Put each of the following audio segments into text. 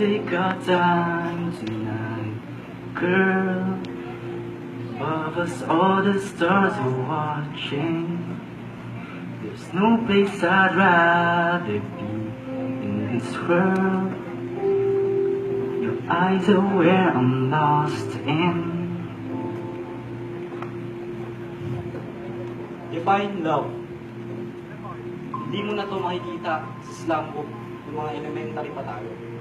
take our time tonight, girl. Above us, all the stars are watching. There's no place I'd rather be in this world. Your eyes are where I'm lost in. Define love. Hindi mo na to makikita sa slam ng mga elementary pa tayo.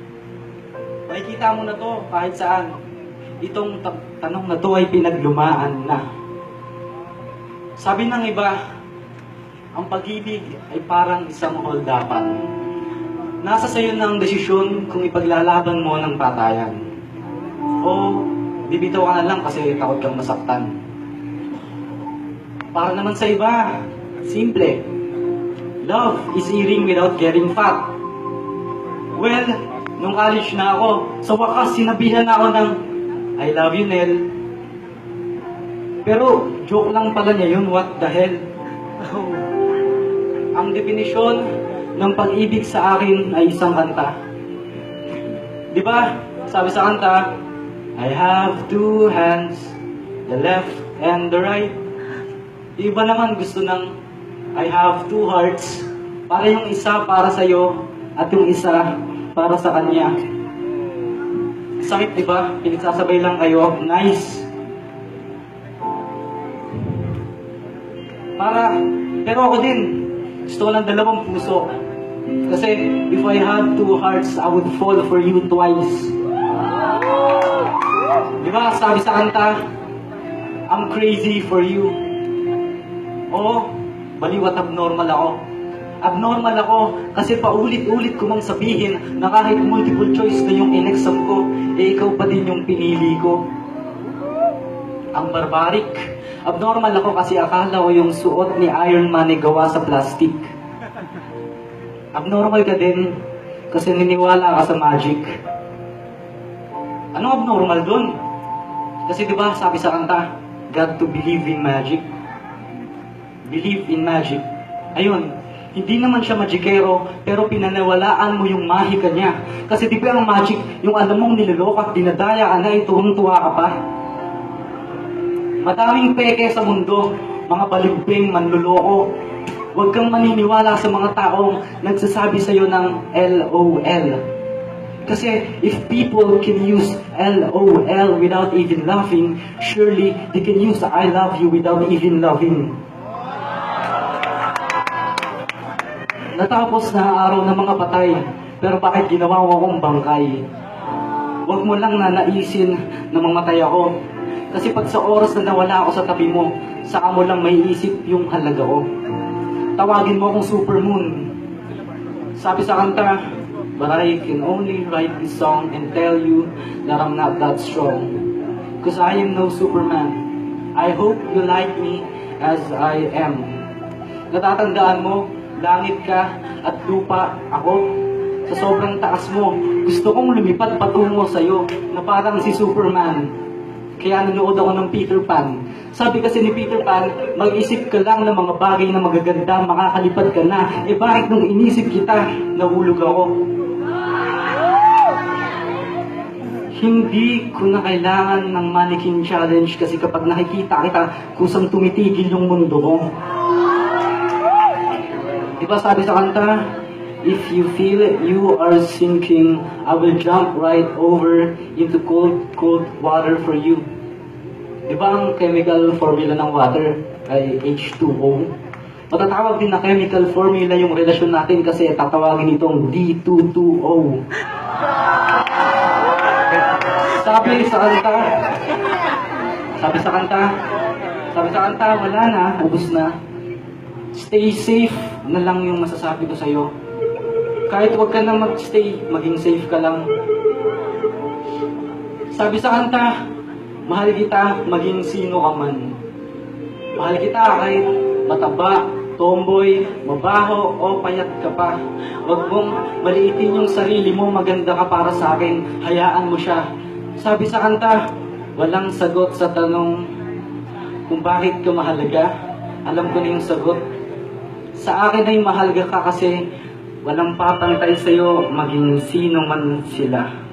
Makikita mo na to kahit saan. Itong ta- tanong na to ay pinaglumaan na. Sabi ng iba, ang pag-ibig ay parang isang holdapan. Nasa sayo ng desisyon kung ipaglalaban mo ng patayan. O bibitaw ka na lang kasi takot kang masaktan. Para naman sa iba, simple. Love is eating without getting fat. Well, nung college na ako, sa wakas sinabihan na ako ng I love you, Nel. Pero, joke lang pala niya yun, what the hell. Ang definisyon ng pag-ibig sa akin ay isang kanta. Di ba? Sabi sa kanta, I have two hands, the left and the right. Iba naman gusto ng I have two hearts. Para yung isa para sa'yo at yung isa para sa kanya. Sakit, di ba? Pinagsasabay lang kayo. Nice. Para, pero ako din, gusto ko ng dalawang puso. Kasi, if I had two hearts, I would fall for you twice. Di ba, sabi sa kanta, I'm crazy for you. Oo, baliw at abnormal ako. Abnormal ako kasi paulit-ulit ko mang sabihin na kahit multiple choice na yung in-exam ko, eh ikaw pa din yung pinili ko. Ang barbaric. Abnormal ako kasi akala ko yung suot ni Iron Man ay gawa sa plastic. Abnormal ka din kasi niniwala ka sa magic. Ano abnormal dun? Kasi di ba sabi sa kanta, got to believe in magic believe in magic. Ayun, hindi naman siya magikero, pero pinanawalaan mo yung mahika niya. Kasi di ba ang magic, yung alam mong niloloko at dinadaya ka na, ituwang-tuwa ka pa. Madaming peke sa mundo, mga baligbing, manluloko. Huwag kang maniniwala sa mga taong nagsasabi sa'yo ng LOL. Kasi if people can use LOL without even laughing, surely they can use I love you without even loving. Natapos na araw ng mga patay, pero bakit ginawa mo akong bangkay? Huwag mo lang nanaisin na mamatay ako. Kasi pag sa oras na nawala ako sa tabi mo, saka mo lang may isip yung halaga ko. Tawagin mo akong supermoon. Sabi sa kanta, But I can only write this song and tell you that I'm not that strong. Cause I am no Superman. I hope you like me as I am. Natatandaan mo, langit ka at lupa ako. Sa sobrang taas mo, gusto kong lumipad patungo sa'yo na parang si Superman. Kaya nanood ako ng Peter Pan. Sabi kasi ni Peter Pan, mag-isip ka lang ng mga bagay na magaganda, makakalipad ka na. Eh bakit nung inisip kita, nahulog ako? Hindi ko na kailangan ng mannequin challenge kasi kapag nakikita kita, kusang tumitigil yung mundo ko. Diba sabi sa kanta, If you feel you are sinking, I will jump right over into cold, cold water for you. Diba ang chemical formula ng water ay H2O? Matatawag din na chemical formula yung relasyon natin kasi tatawagin itong D22O. Sabi sa kanta, sabi sa kanta, sabi sa kanta, wala na, ubus na. Stay safe na lang yung masasabi ko sa'yo. Kahit huwag ka na magstay, maging safe ka lang. Sabi sa kanta, mahal kita, maging sino ka man. Mahal kita kahit mataba, tomboy, mabaho, o payat ka pa. Huwag mong maliitin yung sarili mo, maganda ka para sa akin, hayaan mo siya. Sabi sa kanta, walang sagot sa tanong kung bakit ka mahalaga. Alam ko na yung sagot. Sa akin ay mahalaga ka kasi walang papantay sa'yo maging sino man sila.